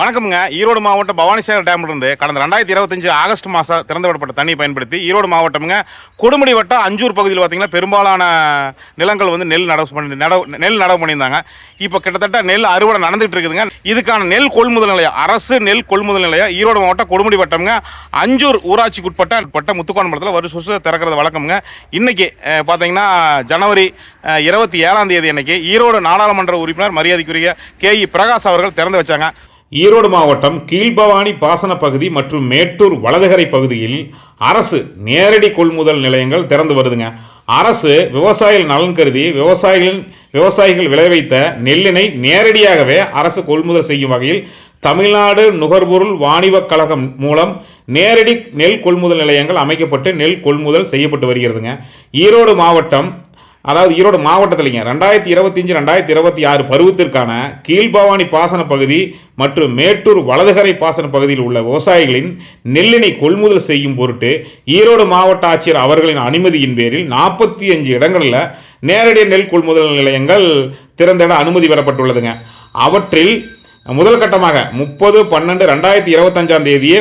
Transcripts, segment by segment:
வணக்கம்ங்க. ஈரோடு மாவட்டம் பவானிசாகர் டேம்லேருந்து கடந்த ரெண்டாயிரத்தி இருபத்தஞ்சு ஆகஸ்ட் மாதம் திறந்து விடப்பட்ட பயன்படுத்தி ஈரோடு மாவட்டம்ங்க கொடுமுடி வட்டம் அஞ்சூர் பகுதியில் பார்த்தீங்கன்னா பெரும்பாலான நிலங்கள் வந்து நெல் நடவு பண்ணி நடவு நெல் நடவு பண்ணியிருந்தாங்க. இப்போ கிட்டத்தட்ட நெல் அறுவடை நடந்துகிட்டு இருக்குதுங்க. இதுக்கான நெல் கொள்முதல் நிலையம் அரசு நெல் கொள்முதல் நிலையம் ஈரோடு மாவட்டம் கொடுமுடி வட்டம்ங்க அஞ்சூர் ஊராட்சிக்குட்பட்ட பட்ட முத்துக்கோணபுரத்தில் வருஷ வருஷம் திறக்கிறது வழக்கம்ங்க. இன்றைக்கி பார்த்தீங்கன்னா ஜனவரி இருபத்தி ஏழாம் தேதி அன்னைக்கு ஈரோடு நாடாளுமன்ற உறுப்பினர் மரியாதைக்குரிய கே இ பிரகாஷ் அவர்கள் திறந்து வச்சாங்க. ஈரோடு மாவட்டம் கீழ்பவானி பாசன பகுதி மற்றும் மேட்டூர் வலதுகரை பகுதியில் அரசு நேரடி கொள்முதல் நிலையங்கள் திறந்து வருதுங்க. அரசு விவசாயிகள் நலன் கருதி விவசாயிகளின் விவசாயிகள் விளைவித்த நெல்லினை நேரடியாகவே அரசு கொள்முதல் செய்யும் வகையில் தமிழ்நாடு நுகர்பொருள் வாணிபக் கழகம் மூலம் நேரடி நெல் கொள்முதல் நிலையங்கள் அமைக்கப்பட்டு நெல் கொள்முதல் செய்யப்பட்டு வருகிறதுங்க. ஈரோடு மாவட்டம் அதாவது ஈரோடு மாவட்டத்திலைங்க ரெண்டாயிரத்தி இருபத்தஞ்சு ரெண்டாயிரத்தி இருபத்தி ஆறு பருவத்திற்கான கீழ்பவானி பாசன பகுதி மற்றும் மேட்டூர் வலதுகரை பாசன பகுதியில் உள்ள விவசாயிகளின் நெல்லினை கொள்முதல் செய்யும் பொருட்டு ஈரோடு மாவட்ட ஆட்சியர் அவர்களின் அனுமதியின் பேரில் நாற்பத்தி அஞ்சு இடங்களில் நேரடி நெல் கொள்முதல் நிலையங்கள் திறந்திட அனுமதி பெறப்பட்டுள்ளதுங்க. அவற்றில் முதல் கட்டமாக முப்பது பன்னெண்டு ரெண்டாயிரத்தி இருபத்தஞ்சாம் தேதியே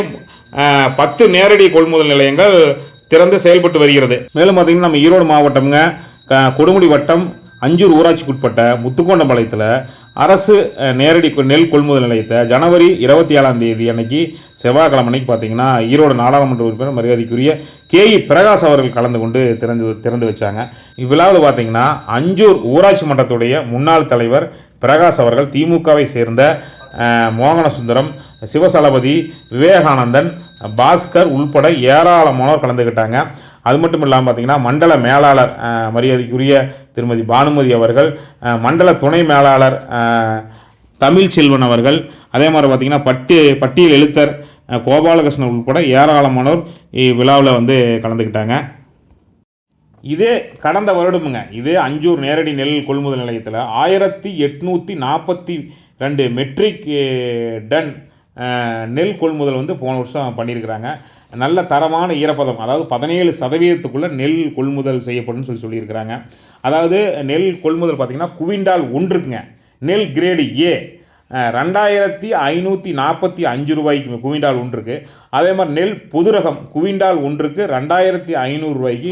பத்து நேரடி கொள்முதல் நிலையங்கள் திறந்து செயல்பட்டு வருகிறது. மேலும் பார்த்தீங்கன்னா நம்ம ஈரோடு மாவட்டம்ங்க கொடுமுடி வட்டம் அஞ்சூர் ஊராட்சிக்குட்பட்ட முத்துக்கோண்டம்பாளையத்தில் அரசு நேரடி நெல் கொள்முதல் நிலையத்தை ஜனவரி இருபத்தி ஏழாம் தேதி அன்னைக்கு செவ்வாய்க்கிழமை அன்னைக்கு பார்த்தீங்கன்னா ஈரோடு நாடாளுமன்ற உறுப்பினர் மரியாதைக்குரிய கே இ பிரகாஷ் அவர்கள் கலந்து கொண்டு திறந்து திறந்து வச்சாங்க. இவ்விழாவில் பார்த்தீங்கன்னா அஞ்சூர் ஊராட்சி மன்றத்துடைய முன்னாள் தலைவர் பிரகாஷ் அவர்கள் திமுகவை சேர்ந்த மோகனசுந்தரம் சிவசலபதி விவேகானந்தன் பாஸ்கர் உள்பட ஏராளமானோர் கலந்துக்கிட்டாங்க அது மட்டும் இல்லாமல் பார்த்தீங்கன்னா மண்டல மேலாளர் மரியாதைக்குரிய திருமதி பானுமதி அவர்கள் மண்டல துணை மேலாளர் தமிழ் செல்வன் அவர்கள் அதே மாதிரி பார்த்தீங்கன்னா பட்டி பட்டியல் எழுத்தர் கோபாலகிருஷ்ணன் உட்பட ஏராளமானோர் இவ்விழாவில் வந்து கலந்துக்கிட்டாங்க இதே கடந்த வருடமுங்க இதே அஞ்சூர் நேரடி நெல் கொள்முதல் நிலையத்தில் ஆயிரத்தி எட்நூற்றி நாற்பத்தி ரெண்டு மெட்ரிக் டன் நெல் கொள்முதல் வந்து போன வருஷம் பண்ணியிருக்கிறாங்க. நல்ல தரமான ஈரப்பதம் அதாவது பதினேழு சதவீதத்துக்குள்ளே நெல் கொள்முதல் செய்யப்படும் சொல்லி சொல்லியிருக்கிறாங்க. அதாவது நெல் கொள்முதல் பார்த்திங்கன்னா குவிண்டால் ஒன்றுக்குங்க. நெல் கிரேடு ஏ ரெண்டாயிரத்தி ஐநூற்றி நாற்பத்தி அஞ்சு ரூபாய்க்கு குவிண்டால் ஒன்றுக்கு. அதே மாதிரி நெல் புதுரகம் குவிண்டால் ஒன்றுக்கு ரெண்டாயிரத்தி ஐநூறுரூவாய்க்கு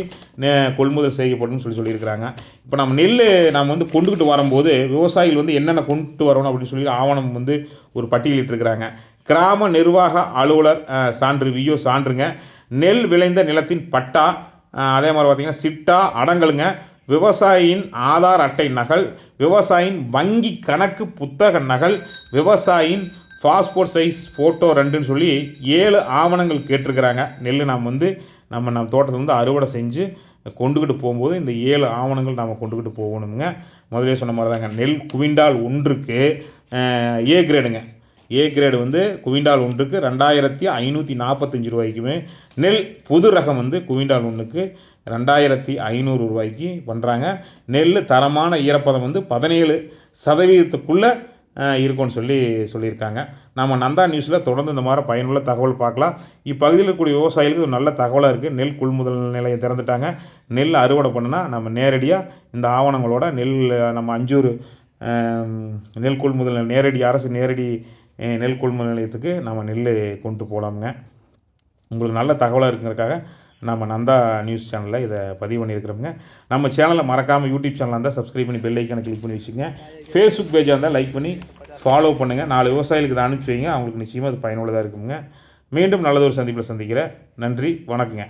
கொள்முதல் செய்யப்படும் சொல்லி சொல்லியிருக்கிறாங்க. இப்போ நம்ம நெல் நம்ம வந்து கொண்டுக்கிட்டு வரும்போது விவசாயிகள் வந்து என்னென்ன கொண்டு வரணும் அப்படின்னு சொல்லி ஆவணம் வந்து ஒரு பட்டியலிட்டிருக்கிறாங்க கிராம நிர்வாக அலுவலர் சான்று வியோ சான்றுங்க. நெல் விளைந்த நிலத்தின் பட்டா அதே மாதிரி பார்த்திங்கன்னா சிட்டா அடங்கலுங்க. விவசாயியின் ஆதார் அட்டை நகல் விவசாயியின் வங்கி கணக்கு புத்தக நகல் விவசாயியின் பாஸ்போர்ட் சைஸ் ஃபோட்டோ ரெண்டுன்னு சொல்லி ஏழு ஆவணங்கள் கேட்டிருக்கிறாங்க. நெல் நாம் வந்து நம்ம நம்ம தோட்டத்தில் வந்து அறுவடை செஞ்சு கொண்டுக்கிட்டு போகும்போது இந்த ஏழு ஆவணங்கள் நாம் கொண்டுக்கிட்டு போகணுங்க முதலே சொன்ன மாதிரி தாங்க நெல் குவிண்டால் ஒன்றுக்கு ஏ கிரேடுங்க ஏ கிரேடு வந்து குவிண்டால் ஒன்றுக்கு ரெண்டாயிரத்தி ஐநூற்றி நாற்பத்தஞ்சு ரூபாய்க்குமே. நெல் புது ரகம் வந்து குவிண்டால் ஒன்றுக்கு ரெண்டாயிரத்தி ஐநூறு ரூபாய்க்கு பண்ணுறாங்க நெல் தரமான ஈரப்பதம் வந்து பதினேழு சதவீதத்துக்குள்ளே இருக்கும்னு சொல்லி சொல்லியிருக்காங்க. நம்ம நந்தா நியூஸில் தொடர்ந்து இந்த மாதிரி பயனுள்ள தகவல் பார்க்கலாம். இப்பகுதியில் இருக்கக்கூடிய விவசாயிகளுக்கு ஒரு நல்ல தகவலாக இருக்குது நெல் கொள்முதல் நிலையம் திறந்துட்டாங்க. நெல் அறுவடை பண்ணுனா நம்ம நேரடியாக இந்த ஆவணங்களோட நெல் நம்ம அஞ்சூர் நெல் கொள்முதல் நேரடி அரசு நேரடி நெல் கொள்முதல் நிலையத்துக்கு நம்ம நெல் கொண்டு போகலாமுங்க உங்களுக்கு நல்ல தகவலாக இருக்குங்கிறதுக்காக நம்ம நந்தா நியூஸ் சேனலில் இதை பதிவு பண்ணியிருக்கிறோங்க நம்ம சேனலை மறக்காமல் யூடியூப் சேனலாக இருந்தால் சப்ஸ்கிரைப் பண்ணி பெல் ஐக்கானை கிளிக் பண்ணி வச்சுங்க ஃபேஸ்புக் பேஜாக இருந்தால் லைக் பண்ணி ஃபாலோ பண்ணுங்கள் நாலு விவசாயிகளுக்கு இதை அனுப்பிச்சி வைங்க. அவங்களுக்கு நிச்சயமாக அது பயனுள்ளதாக இருக்குங்க மீண்டும் நல்லதொரு சந்திப்பில் சந்திக்கிறேன். நன்றி. வணக்கங்க.